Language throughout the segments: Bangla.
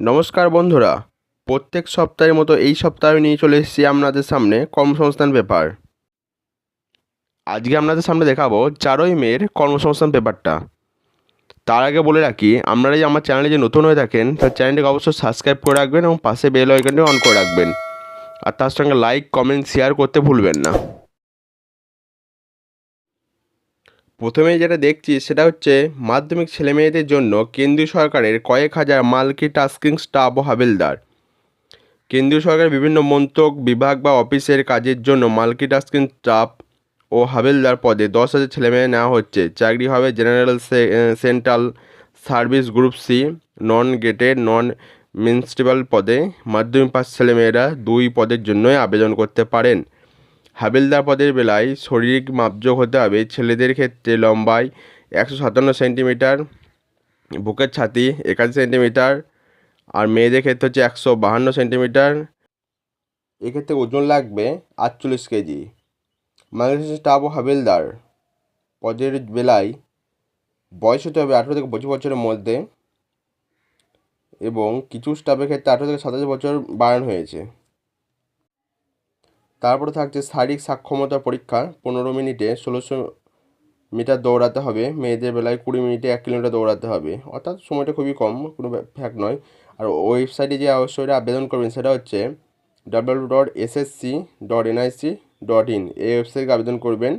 নমস্কার বন্ধুরা। প্রত্যেক সপ্তাহের মতো এই সপ্তাহে নিয়ে চলে এসেছি আপনাদের সামনে কর্মসংস্থান পেপার। আজকে আপনাদের সামনে দেখাবো চারই মেয়ের কর্মসংস্থান পেপারটা। তার আগে বলে রাখি, আপনারা যে আমার চ্যানেলে যে নতুন হয়ে থাকেন তার চ্যানেলটিকে অবশ্যই সাবস্ক্রাইব করে রাখবেন এবং পাশে বেল আইকনটি অন করে রাখবেন। আর তার সঙ্গে লাইক, কমেন্ট, শেয়ার করতে ভুলবেন না। প্রথমেই যেটা দেখছি সেটা হচ্ছে মাধ্যমিক ছেলেমেয়েদের জন্য কেন্দ্রীয় সরকারের কয়েক হাজার মাল্টি টাস্কিং স্টাফ ও হাবিলদার। কেন্দ্রীয় সরকারের বিভিন্ন মন্ত্রক, বিভাগ বা অফিসের কাজের জন্য মাল্টি টাস্কিং স্টাফ ও হাবিলদার পদে দশ হাজার ছেলেমেয়ে নেওয়া হচ্ছে। চাকরি হবে general central service group C, non gazetted, non municipal পদে। মাধ্যমিক পাস ছেলেমেয়েরা দুই পদের জন্যই আবেদন করতে পারেন। হাবিলদার পদের বেলায় শারীরিক মাপযোগ হতে হবে। ছেলেদের ক্ষেত্রে লম্বায় একশো সাতান্ন সেন্টিমিটার, বুকের ছাতি একাশি সেন্টিমিটার, আর মেয়েদের ক্ষেত্রে হচ্ছে একশো বাহান্ন সেন্টিমিটার। এক্ষেত্রে ওজন লাগবে আটচল্লিশ কেজি। বাংলাদেশ স্টাফ ও হাবিলদার পদের বেলায় বয়স হতে হবে আঠেরো থেকে পঁচিশ বছরের মধ্যে এবং কিছু স্টাফের ক্ষেত্রে আঠেরো থেকে সাতাশ বছর বাড়ানো হয়েছে। তারপরে থাকছে শারীরিক সাক্ষমতা পরীক্ষা, পনেরো মিনিটে ষোলোশো মিটার দৌড়াতে হবে, মেয়েদের বেলায় কুড়ি মিনিটে এক কিলোমিটার দৌড়াতে হবে। অর্থাৎ সময়টা খুবই কম, কোনো ফ্যাক্ট নয়। আর ওয়েবসাইটে যে অবশ্যই আবেদন করবেন সেটা হচ্ছে W dot SSC dot NIC dot in এই ওয়েবসাইটে আবেদন করবেন,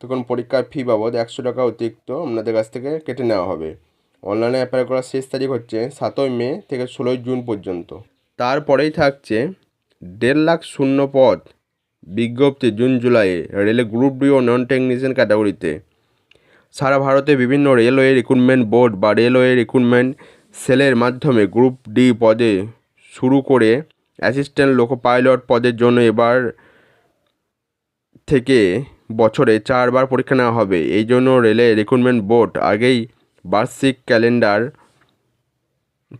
তখন পরীক্ষার ফি বাবদ একশো টাকা অতিরিক্ত আপনাদের কাছ থেকে কেটে নেওয়া হবে। অনলাইনে অ্যাপ্লাই করার শেষ তারিখ হচ্ছে সাতই মে থেকে ষোলোই জুন পর্যন্ত। তারপরেই থাকছে দেড় লাখ শূন্য পদ। বিজ্ঞপ্তি জুন জুলাইয়ে রেলে গ্রুপ ডি ও নন টেকনিশিয়ান ক্যাটাগরিতে। সারা ভারতে বিভিন্ন রেলওয়ে রিক্রুটমেন্ট বোর্ড বা রেলওয়ে রিক্রুটমেন্ট সেলের মাধ্যমে গ্রুপ ডি পদে শুরু করে অ্যাসিস্ট্যান্ট লোকো পাইলট পদের জন্য এবার থেকে বছরে চারবার পরীক্ষা নেওয়া হবে। এই জন্য রেলে রিক্রুটমেন্ট বোর্ড আগেই বার্ষিক ক্যালেন্ডার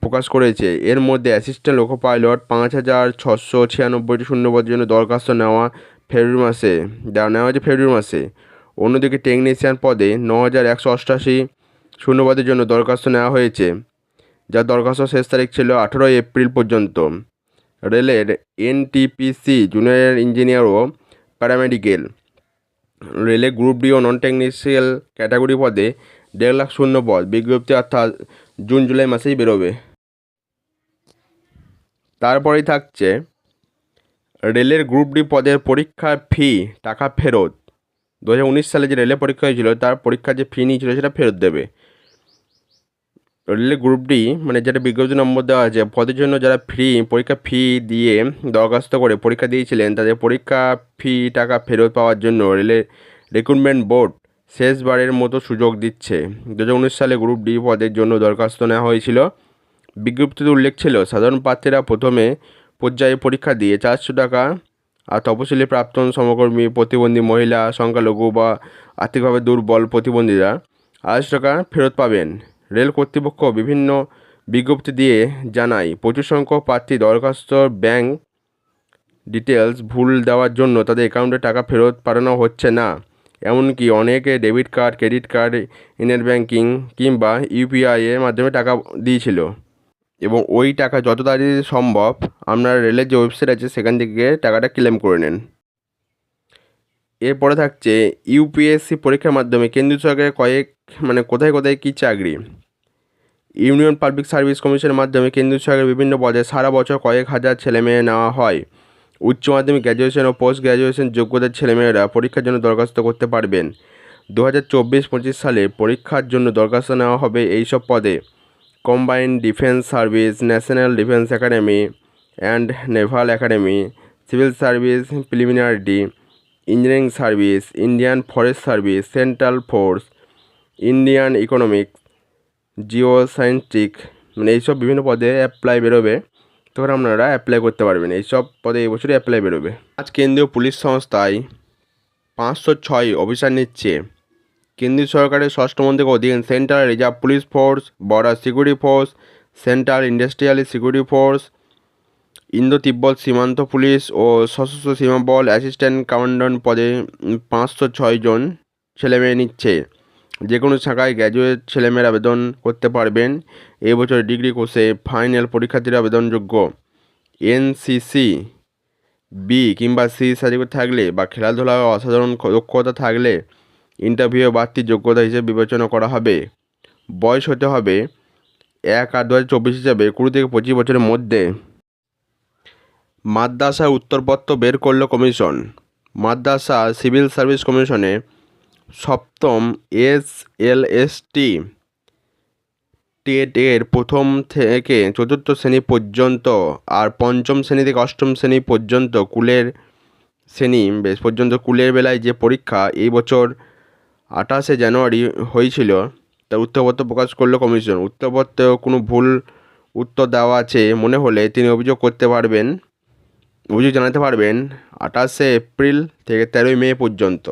প্রকাশ করেছে। এর মধ্যে অ্যাসিস্ট্যান্ট লোকো পাইলট পাঁচ হাজার ছশো ছিয়ানব্বইটি শূন্যপদের জন্য দরখাস্ত নেওয়া ফেব্রুয়ারি মাসে। নেওয়া হয়েছে ফেব্রুয়ারি মাসে। অন্যদিকে টেকনিশিয়ান পদে ন হাজার একশো অষ্টাশি শূন্যপদের জন্য দরখাস্ত নেওয়া হয়েছে যার দরখাস্ত শেষ তারিখ ছিল আঠেরোই এপ্রিল পর্যন্ত। রেলের এনটিপিসি জুনিয়র ইঞ্জিনিয়ার ও প্যারামেডিকেল রেলে গ্রুপ ডি ও নন টেকনিশিয়াল ক্যাটাগরি পদে দেড় লাখ শূন্য পদ বিজ্ঞপ্তি অর্থাৎ জুন, জুলাই মাসেই বেরোবে। তারপরেই থাকছে, রেলের গ্রুপ ডি পদের পরীক্ষার ফি, টাকা ফেরত। দু হাজার উনিশ সালে যে রেলের পরীক্ষা হয়েছিল, তার পরীক্ষার যে ফি নিয়েছিল, সেটা ফেরত দেবে। রেলের গ্রুপ ডি মানে যেটা বিজ্ঞপ্তি নম্বর দেওয়া আছে, পদের জন্য যারা ফ্রি পরীক্ষা ফি দিয়ে দরখাস্ত করে পরীক্ষা দিয়েছিলেন, তাদের পরীক্ষা ফি, টাকা ফেরত পাওয়ার জন্য রেলের রিক্রুটমেন্ট বোর্ড শেষবারের মতো সুযোগ দিচ্ছে। দু হাজার উনিশ সালে গ্রুপ ডি পদের জন্য দরখাস্ত নেওয়া হয়েছিল। বিজ্ঞপ্তিতে উল্লেখ ছিল, সাধারণ প্রার্থীরা প্রথমে পর্যায়ে পরীক্ষা দিয়ে চারশো টাকা আর তপশিলি প্রাক্তন সমকর্মী, প্রতিবন্ধী মহিলা, সংখ্যালঘু বা আর্থিকভাবে দুর্বল প্রতিবন্ধীরা আড়াইশো টাকা ফেরত পাবেন। রেল কর্তৃপক্ষ বিভিন্ন বিজ্ঞপ্তি দিয়ে জানায়, প্রচুর সংখ্যক প্রার্থী দরখাস্ত ব্যাংক ডিটেলস ভুল দেওয়ার জন্য তাদের অ্যাকাউন্টে টাকা ফেরত পাঠানো হচ্ছে না। এমনকি অনেকে debit card, credit card, internet banking কিংবা ইউপিআই এর মাধ্যমে টাকা দিয়েছিল। এবং ওই টাকা যত তাড়াতাড়ি সম্ভব আপনার রেলের যে ওয়েবসাইট আছে, সেখান থেকে টাকাটা ক্লেম করে নেন। এরপরে থাকছে ইউপিএসসি পরীক্ষার মাধ্যমে কেন্দ্রীয় সরকারের কয়েক মানে কোথায় কোথায় কী চাকরি। ইউনিয়ন পাবলিক সার্ভিস কমিশনের মাধ্যমে কেন্দ্রীয় সরকারের বিভিন্ন পদে সারা বছর কয়েক হাজার ছেলেমেয়ে নেওয়া হয়। উচ্চ মাধ্যমিক গ্র্যাজুয়েশন ও পোস্ট গ্র্যাজুয়েশন যোগ্যতার ছেলেমেয়েরা পরীক্ষার জন্য দরখাস্ত করতে পারবেন। দু হাজার চব্বিশ পঁচিশ সালে পরীক্ষার জন্য দরখাস্ত নেওয়া হবে এইসব পদে combined defence service national defence academy and naval academy civil service preliminary engineering service Indian forest service central force Indian economics geo scientific মানে এইসব বিভিন্ন পদে অ্যাপ্লাই বেরোবে। তখন আপনারা অ্যাপ্লাই করতে পারবেন। এইসব পদে এই বছরই অ্যাপ্লাই বেরোবে। আজ কেন্দ্রীয় পুলিশ সংস্থায় পাঁচশো ছয় অফিসার নিচ্ছে। কেন্দ্রীয় সরকারের ষষ্ঠ মন্ত্রীর অধীন central reserve police force, border security force, central industrial security force, Indo তিব্বত সীমান্ত পুলিশ ও সশস্ত্র সীমা বল অ্যাসিস্ট্যান্ট কমান্ডান্ট পদে পাঁচশো ছয় জন ছেলেমেয়ে নিচ্ছে। যে কোনো শাখায় গ্র্যাজুয়েট ছেলেমেয়েরা আবেদন করতে পারবেন। এই বছর ডিগ্রি কোর্সে ফাইনাল পরীক্ষার্থীরা আবেদনযোগ্য। এনসিসি বি কিংবা সি সার্টিফিকেট থাকলে বা খেলাধুলায় অসাধারণ দক্ষতা থাকলে ইন্টারভিউ বাড়তি যোগ্যতা হিসেবে বিবেচনা করা হবে। বয়স হতে হবে এক আট দু হাজার চব্বিশ হিসাবে কুড়ি থেকে পঁচিশ বছরের মধ্যে। মাদ্রাসা উত্তরপত্র বের করল কমিশন। মাদ্রাসা সিভিল সার্ভিস কমিশনে সপ্তম S L S T TET এর প্রথম থেকে চতুর্থ শ্রেণি পর্যন্ত আর পঞ্চম শ্রেণি থেকে অষ্টম শ্রেণি পর্যন্ত কুলের শ্রেণি বেশ পর্যন্ত কুলের বেলায় যে পরীক্ষা এই বছর আঠাশে জানুয়ারি হয়েছিল তার উত্তরপত্র প্রকাশ করল কমিশন। উত্তরপত্রে কোনো ভুল উত্তর দেওয়া আছে মনে হলে তিনি অভিযোগ করতে পারবেন, অভিযোগ জানাতে পারবেন আঠাশে এপ্রিল থেকে তেরোই মে পর্যন্ত।